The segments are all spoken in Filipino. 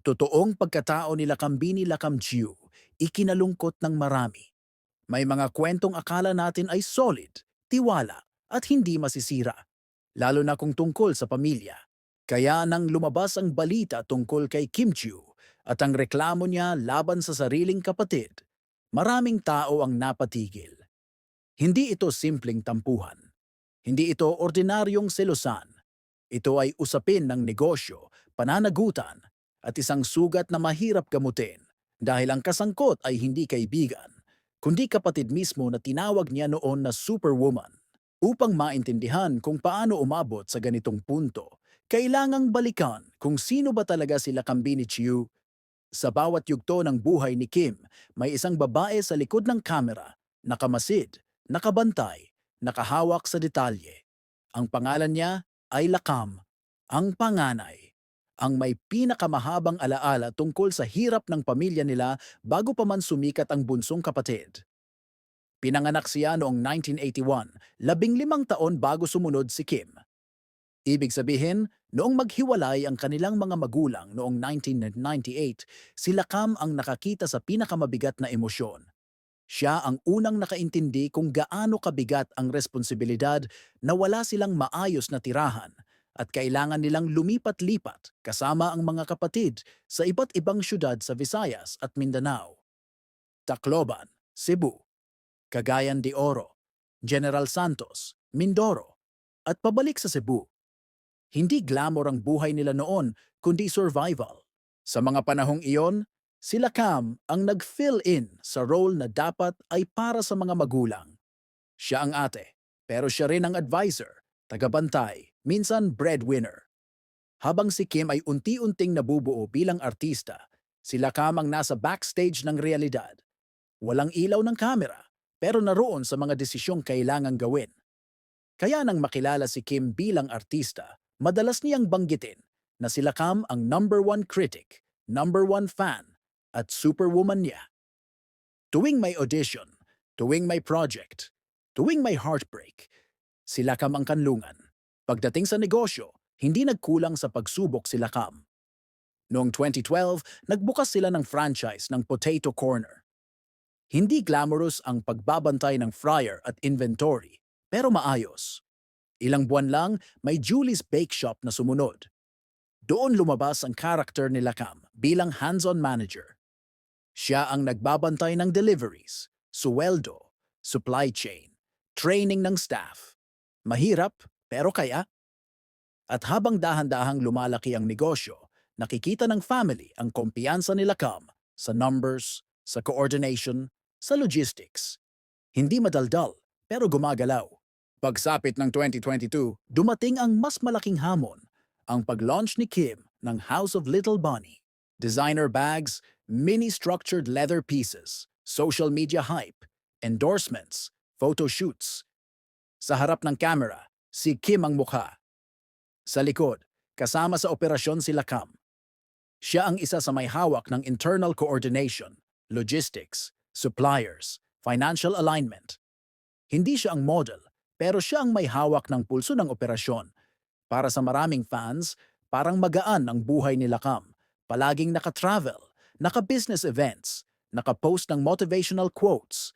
Totoong pagkatao ni Lakambini Lakamjiu, ikinalungkot ng marami. May mga kwentong akala natin ay solid, tiwala, at hindi masisira. Lalo na kung tungkol sa pamilya. Kaya nang lumabas ang balita tungkol kay Kim at ang reklamo niya laban sa sariling kapatid, maraming tao ang napatigil. Hindi ito simpleng tampuhan. Hindi ito ordinaryong selosan. Ito ay usapin ng negosyo, pananagutan, at isang sugat na mahirap gamutin dahil ang kasangkot ay hindi kaibigan, kundi kapatid mismo na tinawag niya noon na superwoman. Upang maintindihan kung paano umabot sa ganitong punto, kailangang balikan kung sino ba talaga sila Kambini Chiu. Sa bawat yugto ng buhay ni Kim, may isang babae sa likod ng kamera, nakamasid, nakabantay, nakahawak sa detalye. Ang pangalan niya ay Lakam, ang panganay, ang may pinakamahabang alaala tungkol sa hirap ng pamilya nila bago pa man sumikat ang bunsong kapatid. Pinanganak siya noong 1981, labing limang taon bago sumunod si Kim. Ibig sabihin, noong maghiwalay ang kanilang mga magulang noong 1998, sila Kam ang nakakita sa pinakamabigat na emosyon. Siya ang unang nakaintindi kung gaano kabigat ang responsibilidad na wala silang maayos na tirahan at kailangan nilang lumipat-lipat kasama ang mga kapatid sa iba't ibang syudad sa Visayas at Mindanao. Tacloban, Cebu, Cagayan de Oro, General Santos, Mindoro, at pabalik sa Cebu. Hindi glamour ang buhay nila noon, kundi survival. Sa mga panahong iyon, sila Cam ang nag-fill in sa role na dapat ay para sa mga magulang. Siya ang ate, pero siya rin ang advisor, tagabantay, minsan breadwinner. Habang si Kim ay unti-unting nabubuo bilang artista, sila Cam ang nasa backstage ng realidad. Walang ilaw ng kamera, pero naroon sa mga desisyong kailangang gawin. Kaya nang makilala si Kim bilang artista, madalas niyang banggitin na sila Cam ang number one critic, number one fan, at superwoman niya. Tuwing may audition, tuwing may project, tuwing may heartbreak, sila Cam ang kanlungan. Pagdating sa negosyo, hindi nagkulang sa pagsubok sila Cam. Noong 2012, nagbukas sila ng franchise ng Potato Corner. Hindi glamorous ang pagbabantay ng fryer at inventory, pero maayos. Ilang buwan lang, may Julie's Bake Shop na sumunod. Doon lumabas ang karakter ni Lakam bilang hands-on manager. Siya ang nagbabantay ng deliveries, suweldo, supply chain, training ng staff. Mahirap, pero kaya. At habang dahan-dahang lumalaki ang negosyo, nakikita ng family ang kumpiyansa ni Lakam sa numbers, sa coordination, sa logistics. Hindi madaldal, pero gumagalaw. Pagsapit ng 2022, dumating ang mas malaking hamon, ang pag-launch ni Kim ng House of Little Bunny. Designer bags, mini-structured leather pieces, social media hype, endorsements, photo shoots. Sa harap ng camera, si Kim ang mukha. Sa likod, kasama sa operasyon sila Cam. Siya ang isa sa may hawak ng internal coordination, logistics, suppliers, financial alignment. Hindi siya ang model, pero siya ang may hawak ng pulso ng operasyon. Para sa maraming fans, parang magaan ang buhay ni Lakam. Palaging naka-travel, naka-business events, naka-post ng motivational quotes.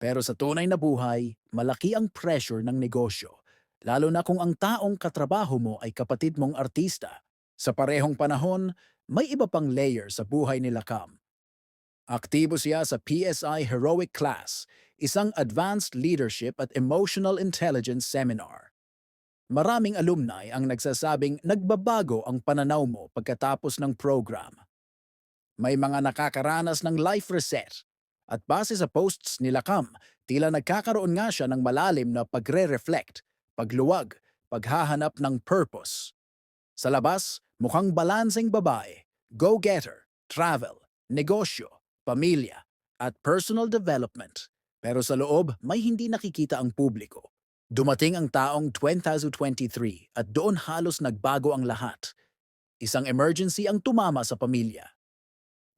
Pero sa tunay na buhay, malaki ang pressure ng negosyo. Lalo na kung ang taong katrabaho mo ay kapatid mong artista. Sa parehong panahon, may iba pang layer sa buhay ni Lakam. Aktibo siya sa PSI Heroic Class, isang advanced leadership at emotional intelligence seminar. Maraming alumni ang nagsasabing nagbabago ang pananaw mo pagkatapos ng program. May mga nakakaranas ng life reset at base sa posts ni Lakam, tila nagkakaroon nga siya ng malalim na pagre-reflect, pagluwag, paghahanap ng purpose. Sa labas, mukhang balanseng babae, go-getter, travel, negosyo, pamilya, at personal development. Pero sa loob, may hindi nakikita ang publiko. Dumating ang taong 2023 at doon halos nagbago ang lahat. Isang emergency ang tumama sa pamilya.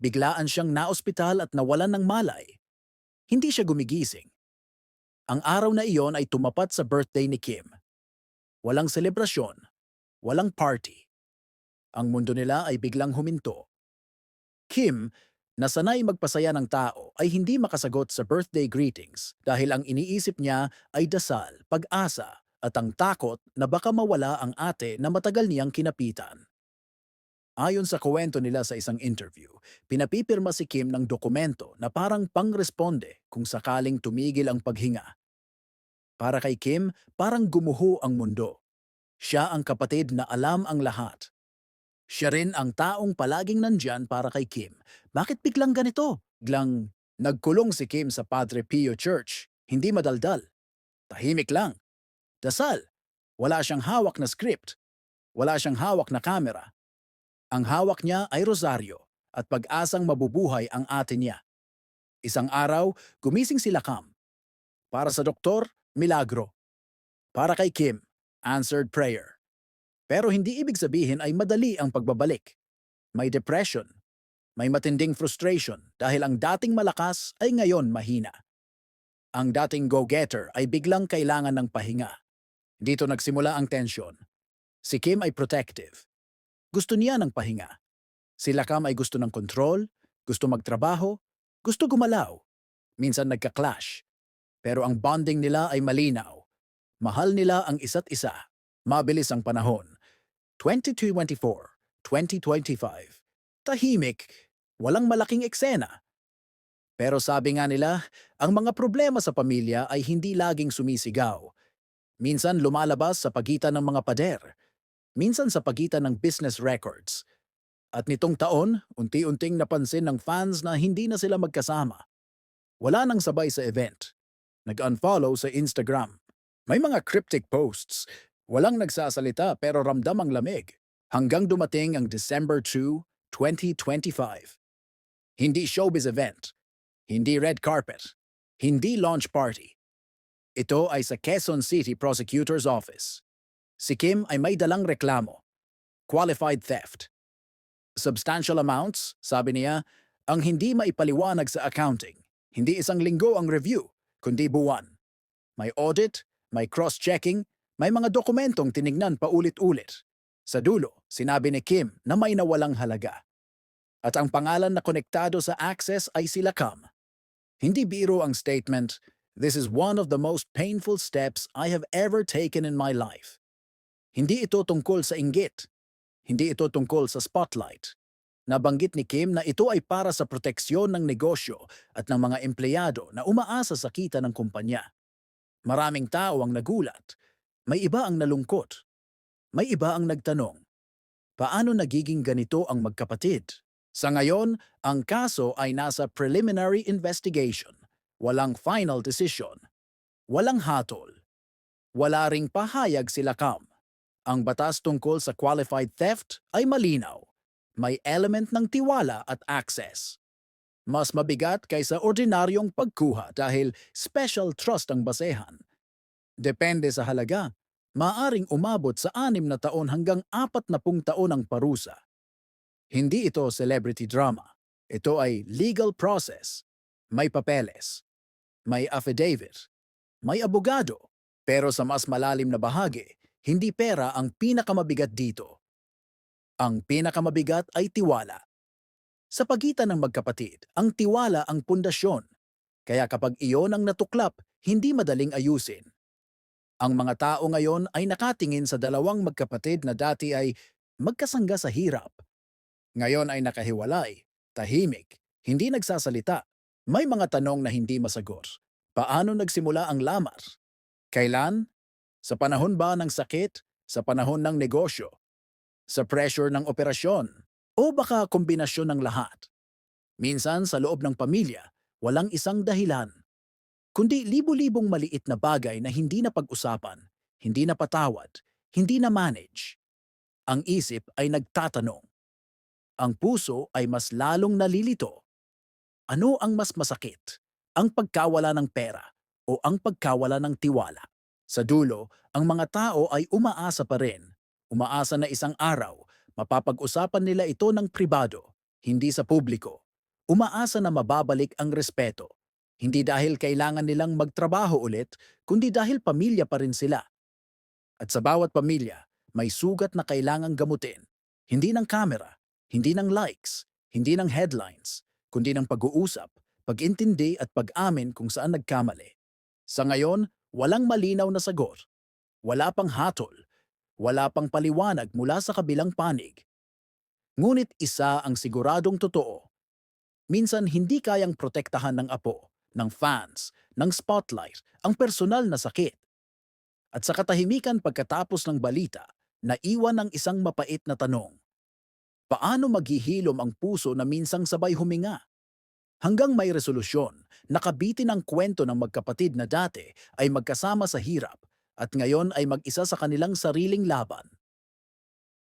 Biglaan siyang naospital at nawalan ng malay. Hindi siya gumigising. Ang araw na iyon ay tumapat sa birthday ni Kim. Walang selebrasyon, walang party. Ang mundo nila ay biglang huminto. Kim, na sanay magpasaya ng tao, ay hindi makasagot sa birthday greetings dahil ang iniisip niya ay dasal, pag-asa, at ang takot na baka mawala ang ate na matagal niyang kinapitan. Ayon sa kwento nila sa isang interview, pinapipirma si Kim ng dokumento na parang pangresponde kung sakaling tumigil ang paghinga. Para kay Kim, parang gumuho ang mundo. Siya ang kapatid na alam ang lahat. Siya rin ang taong palaging nandyan para kay Kim. Bakit biglang ganito? Biglang nagkulong si Kim sa Padre Pio Church. Hindi madaldal. Tahimik lang. Dasal. Wala siyang hawak na script. Wala siyang hawak na kamera. Ang hawak niya ay rosaryo at pag-asang mabubuhay ang ate niya. Isang araw, gumising sila Cam. Para sa doktor, milagro. Para kay Kim, answered prayer. Pero hindi ibig sabihin ay madali ang pagbabalik. May depression, may matinding frustration dahil ang dating malakas ay ngayon mahina. Ang dating go-getter ay biglang kailangan ng pahinga. Dito nagsimula ang tensyon. Si Kim ay protective. Gusto niya ng pahinga. Sila Cam ay gusto ng kontrol, gusto magtrabaho, gusto gumalaw. Minsan nagka-clash. Pero ang bonding nila ay malinaw. Mahal nila ang isa't isa. Mabilis ang panahon. 2024, 2025. Tahimik, walang malaking eksena. Pero sabi nga nila, ang mga problema sa pamilya ay hindi laging sumisigaw. Minsan lumalabas sa pagitan ng mga pader. Minsan sa pagitan ng business records. At nitong taon, unti-unting napansin ng fans na hindi na sila magkasama. Wala nang sabay sa event. Nag-unfollow sa Instagram. May mga cryptic posts. Walang nagsasalita pero ramdam ang lamig. Hanggang dumating ang December 2, 2025. Hindi showbiz event. Hindi red carpet. Hindi launch party. Ito ay sa Quezon City Prosecutor's Office. Si Kim ay may dalang reklamo. Qualified theft. Substantial amounts, sabi niya, ang hindi maipaliwanag sa accounting. Hindi isang linggo ang review, kundi buwan. May audit, may cross-checking, may mga dokumentong tinignan pa ulit-ulit. Sa dulo, sinabi ni Kim na may nawalang halaga. At ang pangalan na konektado sa access ay sila Cam. Hindi biro ang statement, This is one of the most painful steps I have ever taken in my life. Hindi ito tungkol sa inggit. Hindi ito tungkol sa spotlight. Nabanggit ni Kim na ito ay para sa proteksyon ng negosyo at ng mga empleyado na umaasa sa kita ng kumpanya. Maraming tao ang nagulat. May iba ang nalungkot. May iba ang nagtanong. Paano nagiging ganito ang magkapatid? Sa ngayon, ang kaso ay nasa preliminary investigation. Walang final decision. Walang hatol. Wala ring pahayag sila Cam. Ang batas tungkol sa qualified theft ay malinaw. May element ng tiwala at access. Mas mabigat kaysa ordinaryong pagkuha dahil special trust ang basehan. Depende sa halaga, maaring umabot sa anim na taon hanggang apat na pung taon ang parusa. Hindi ito celebrity drama. Ito ay legal process. May papeles. May affidavit. May abogado. Pero sa mas malalim na bahagi, hindi pera ang pinakamabigat dito. Ang pinakamabigat ay tiwala. Sa pagitan ng magkapatid, ang tiwala ang pundasyon. Kaya kapag iyon ang natuklap, hindi madaling ayusin. Ang mga tao ngayon ay nakatingin sa dalawang magkapatid na dati ay magkasangga sa hirap. Ngayon ay nakahiwalay, tahimik, hindi nagsasalita. May mga tanong na hindi masagot. Paano nagsimula ang lamar? Kailan? Sa panahon ba ng sakit? Sa panahon ng negosyo? Sa pressure ng operasyon? O baka kombinasyon ng lahat? Minsan sa loob ng pamilya, walang isang dahilan. Kundi libu-libong maliit na bagay na hindi na pag-usapan, hindi na patawad, hindi na manage. Ang isip ay nagtatanong. Ang puso ay mas lalong nalilito. Ano ang mas masakit? Ang pagkawala ng pera o ang pagkawala ng tiwala? Sa dulo, ang mga tao ay umaasa pa rin. Umaasa na isang araw, mapapag-usapan nila ito ng pribado, hindi sa publiko. Umaasa na mababalik ang respeto. Hindi dahil kailangan nilang magtrabaho ulit, kundi dahil pamilya pa rin sila. At sa bawat pamilya, may sugat na kailangang gamutin. Hindi ng kamera, hindi ng likes, Hindi ng headlines, kundi ng pag-uusap, pag-intindi at pag-amin kung saan nagkamali. Sa ngayon, walang malinaw na sagot. Wala pang hatol. Wala pang paliwanag mula sa kabilang panig. Ngunit isa ang siguradong totoo. Minsan hindi kayang protektahan ng apo, ng fans, ng spotlight, ang personal na sakit. At sa katahimikan pagkatapos ng balita, naiwan ang isang mapait na tanong. Paano maghihilom ang puso na minsang sabay huminga? Hanggang may resolusyon, nakabitin ang kwento ng magkapatid na dati ay magkasama sa hirap at ngayon ay mag-isa sa kanilang sariling laban.